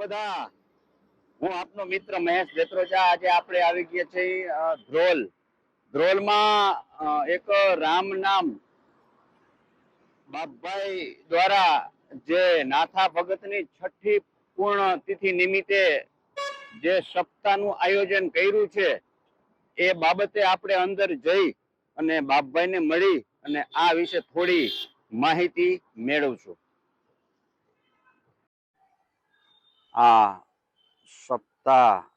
બધા. હું આપનો મિત્ર મહેશ જેત્રોજા આજે આપણે આવી ગયા છીએ ધ્રોલ. ધ્રોલમાં એક રામ નામ બાપભાઈ દ્વારા જે નાથા ભગતની છઠ્ઠી પૂર્ણ તિથિ નિમિત્તે જે સપ્તાહનું આયોજન કર્યું છે, એ બાબતે આપણે અંદર જઈ અને બાપભાઈને મળી અને આ વિશે થોડી માહિતી મેળવશું. આ સપ્તાહનો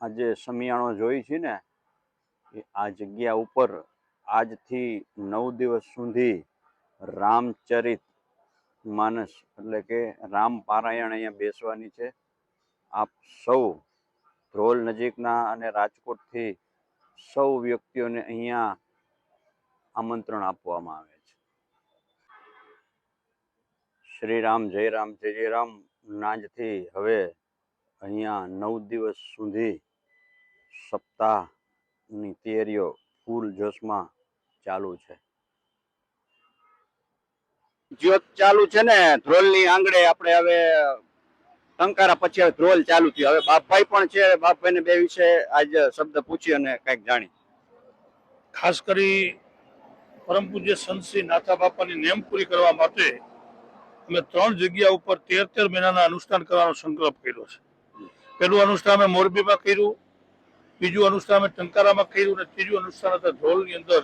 આજે સમિયાણો જોઈ છે ને, એ આ જગ્યા ઉપર આજથી નવ દિવસ સુધી રામચરિત માનસ એટલે કે રામ પારાયણ અહીંયા બેસવાની છે. આપ સૌ ધ્રોલ નજીકના અને રાજકોટથી સૌ વ્યક્તિઓને અહીંયા આમંત્રણ આપવામાં આવે. શ્રી રામ જય રામ જય જય રામ. નાજથી હવે અહીંયા નવ દિવસ સુધી સપ્તાહની તૈયારીઓ ફૂલ જોશમાં ચાલુ છે. જ્યોત ચાલુ છે ને ધ્રોલની આંગળે આપણે હવે ટંકારા પછી હવે ધ્રોલ ચાલુ થયું. હવે બાપભાઈ પણ છે બાપભાઈને બે વિશે આજે શબ્દ પૂછી અને કંઈક જાણી. ખાસ કરી પરમ પૂજ્ય સંત શ્રી નાથા બાપાની નેમ પૂરી કરવા માટે અમે ત્રણ જગ્યા ઉપર તેર તેર મહિનાના અનુષ્ઠાન કરવાનો સંકલ્પ કર્યો છે. પહેલું અનુષ્ઠાન અમે મોરબીમાં કર્યું, બીજું અનુષ્ઠાન અમે ટંકારામાં કર્યું અને ત્રીજું અનુષ્ઠાન હતા ધ્રોલની અંદર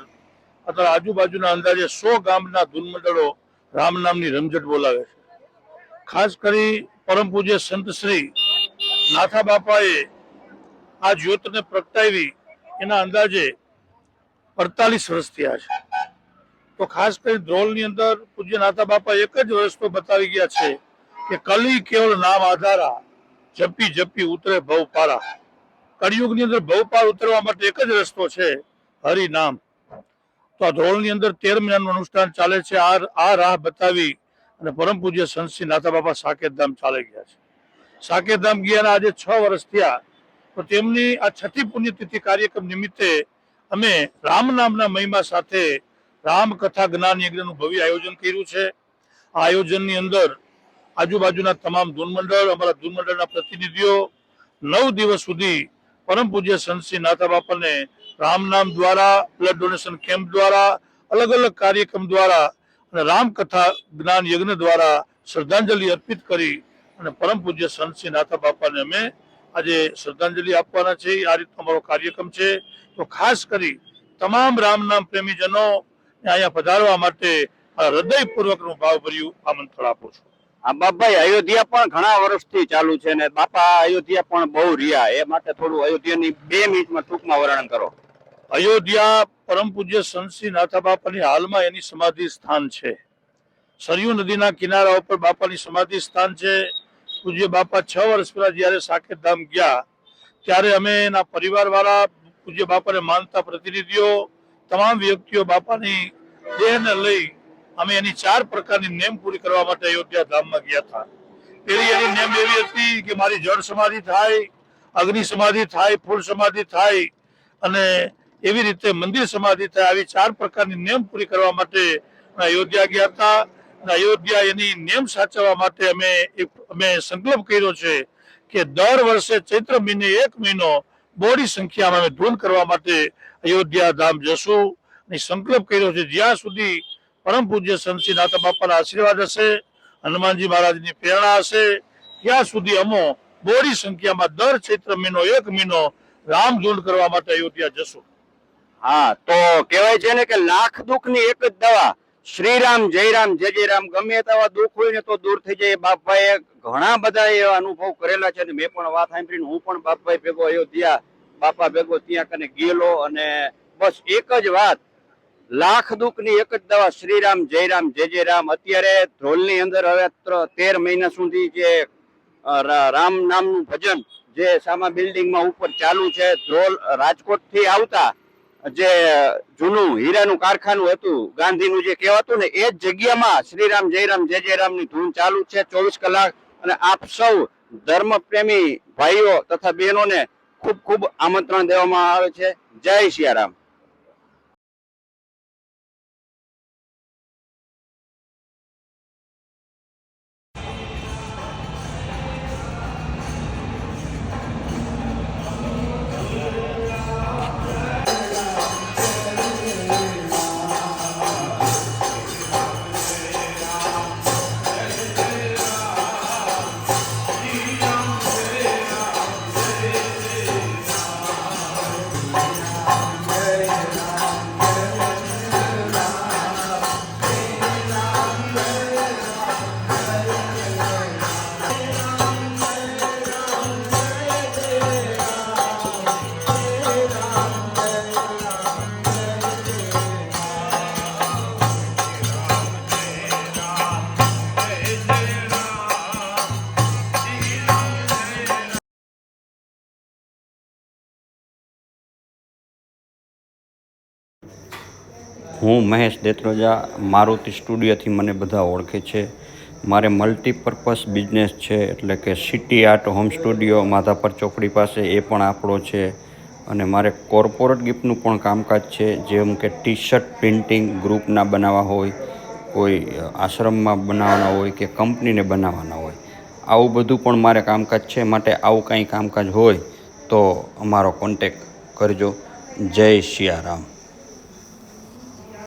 અત્યારે આજુબાજુના અંદાજે સો ગામના ધૂન મંડળો રામ નામની રમઝટ બોલાવે છે. ખાસ કરી પરમ પૂજ્ય સંત શ્રી નાથા બાપાએ આ જ્યોતને પ્રગટાવી એના અંદાજે અડતાલીસ વર્ષ થયા છે. તો ખાસ કરી ધ્રોલની અંદર પૂજ્ય નાથા બાપા એક જ રસ્તો બતાવી ગયા છે કે કલી કેવળ નામ આધારા, જપી જપી ઉતરે ભવ પારા. કળિયુગની અંદર ભવ પાર ઉતરવા માટે એક જ રસ્તો છે, હરિ નામ. તો આ ધ્રોલની અંદર તેર મહિનાનું અનુષ્ઠાન ચાલે છે, આ આ રાહ બતાવી અને પરમ પૂજ્ય સંત શ્રી નાથા બાપા સાકેત ધામ ચાલે ગયા છે. સાકેત ધામ ગયા આજે છ વર્ષ થયા. તો તેમની આ છઠ્ઠી પુણ્યતિથિ કાર્યક્રમ નિમિત્તે અમે રામ નામના મહિમા સાથે રામ કથા જ્ઞાન યજ્ઞનું ભવ્ય આયોજન કર્યું છે. આ આયોજનની અંદર આજુબાજુના તમામ ધૂન મંડળ અમારા ધૂન મંડળના પ્રતિનિધિઓ, નવ દિવસ સુધી પરમ પૂજ્ય સંત શ્રી નાથા બાપાને રામ નામ દ્વારા, બ્લડ ડોનેશન કેમ્પ દ્વારા, અલગ અલગ કાર્યક્રમ દ્વારા અને રામકથા જ્ઞાન યજ્ઞ દ્વારા શ્રદ્ધાંજલિ અર્પિત કરી અને પરમ પૂજ્ય સંત શ્રી નાથા બાપાને અમે આજે શ્રદ્ધાંજલિ આપવાના છે આ રીતનો અમારો કાર્યક્રમ છે. તો ખાસ કરી તમામ રામ નામ પ્રેમીજનો અહીંયા પધારવા માટે હૃદયપૂર્વકનું ભાવભર્યું આમંત્રણ આપું છું. આ બાપભાઈ અયોધ્યા પણ ઘણા વર્ષથી ચાલુ છે ને બાપા અયોધ્યા પણ બહુ રહ્યા. એ માટે થોડું અયોધ્યાની બે મિનિટમાં ટૂંકમાં વર્ણન કરો. અયોધ્યા પરમ પૂજ્ય સંતશ્રી નાથા બાપાની હાલમાં એની સમાધિ સ્થાન છે. સરયુ નદીના કિનારા ઉપર બાપાની સમાધિ સ્થાન છે. પૂજ્ય બાપા છ વર્ષ પહેલા જ્યારે સાકેત ધામ ગયા ત્યારે અમે એના પરિવાર વાળા પૂજ્ય બાપાને માનતા પ્રતિનિધિઓ તમામ વ્યક્તિઓ બાપાની દેહને લઈ અમે એની ચાર પ્રકારની નેમ પૂરી કરવા માટે અયોધ્યા ધામમાં ગયા હતા. પેલી એની નેમ એવી હતી કે મારી જળ સમાધિ થાય, અગ્નિ સમાધિ થાય, ફૂલ સમાધિ થાય અને એવી રીતે મંદિર સમાધિ થાય, આવી ચાર પ્રકારની નેમ પૂરી કરવા માટે અયોધ્યા ગયા હતા. અને અયોધ્યા એની નેમ સાચવવા માટે અમે અમે સંકલ્પ કર્યો છે કે દર વર્ષે ચૈત્ર મહિને એક મહિનો બોડી સંખ્યામાં અમે ધૂન કરવા માટે અયોધ્યા ધામ જશું અને સંકલ્પ કર્યો છે, જ્યાં સુધી પરમ પૂજ્ય સંત શ્રી નાથા બાપાના આશીર્વાદ હશે, હનુમાનજી મહારાજની પ્રેરણા હશે, ત્યાં સુધી અમો બોરી સંખ્યામાં દર ચૈત્ર મહિનો એક મહિનો રામ ધૂન કરવા માટે અયોધ્યા જશું. હા, તો કહેવાય છે ને કે લાખ દુઃખની એક જ દવા, શ્રીરામ, જયરામ, જય જય રામ ગમે તેવા દુઃખ હોય ને તો દૂર થઈ જાય. બાપભાઈએ ઘણા બધા અનુભવ કરેલા છે અને મેં પણ વાત સાંભળીને હું પણ બાપભાઈ ભેગો અયોધ્યા બાપા ભેગો ત્યાં કને ગયેલો અને બસ એક જ વાત, લાખ દુઃખની એક જ દવા શ્રી રામ જય જય રામ અત્યારે ધ્રોલની અંદર હવે તેર મહિના સુધી જે રામ નામનું ભજન જે સામા બિલ્ડિંગમાં ઉપર ચાલુ છે ધ્રોલ રાજકોટથી આવતા જે જૂનું હીરાનું કારખાનું હતું, ગાંધીનું જે કહેવાતું ને, એ જ જગ્યામાં શ્રીરામ, જયરામ, જય જય ની ધૂન ચાલુ છે ચોવીસ કલાક. અને આપ સૌ ધર્મ પ્રેમી ભાઈઓ તથા બહેનોને ખૂબ ખૂબ આમંત્રણ દેવામાં આવે છે. જય સિયારામ હું મહેશ દેત્રોજા, મારુતિ સ્ટુડિયોથી મને બધા ઓળખે છે. મારે મલ્ટીપર્પઝ બિઝનેસ છે, એટલે કે city art home studio Madhapar ચોકડી પાસે એ પણ આપણો છે. અને મારે કોર્પોરેટ ગિફ્ટનું પણ કામકાજ છે, જેમ કે ટી શર્ટ પ્રિન્ટિંગ ગ્રુપના બનાવવા હોય, કોઈ આશ્રમમાં બનાવવાના હોય કે કંપનીને બનાવવાના હોય. આવું બધું પણ મારે કામકાજ છે, માટે આવું કાંઈ કામકાજ હોય તો અમારો કોન્ટેક કરજો. જય સિયારામ